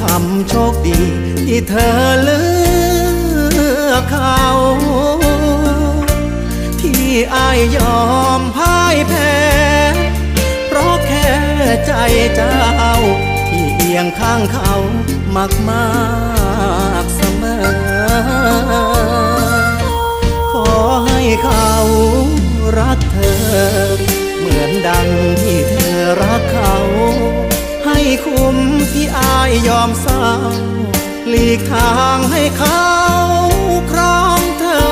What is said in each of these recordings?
คำโชคดี ที่เธอเลือกเขา ที่อายยอมพ่ายแพ้ เพราะแค่ใจเจ้า ที่เอียงข้างเขามากมากเสมอ ขอให้เขารักเธอ เหมือนดังที่เธอรักเขา ให้คุ้ม ที่อายยอมเศร้าหลีกทางให้เขาครองเธอ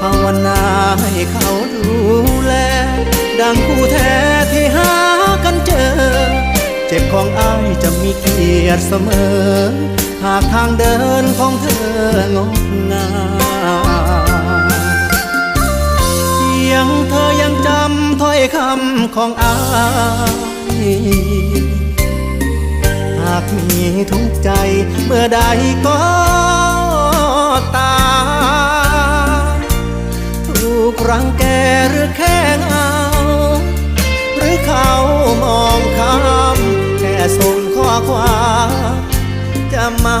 ภาวนาให้เขาดูแล ดังคู่แท้ที่หากันเจอ เจ็บของอายจะมีเกียรติเสมอ หากทางเดินของเธองดงามเสียงเธอยังจำถ้อยคำของอาย หากมีทุกใจเมื่อใดก็ตามถูกรังแกหรือแค่เหงาหรือเขามองข้ามแค่ส่งข้อความจะมา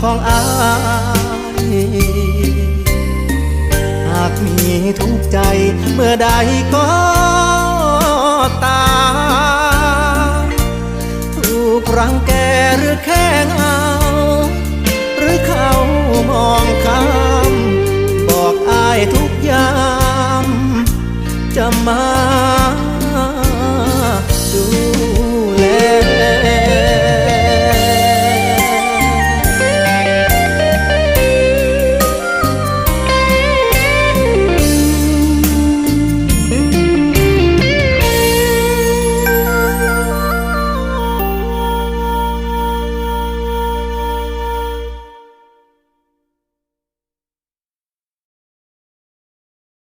ของอายหากมีทุกใจเมื่อใดก็ตามถูกรังแกหรือแค่เงา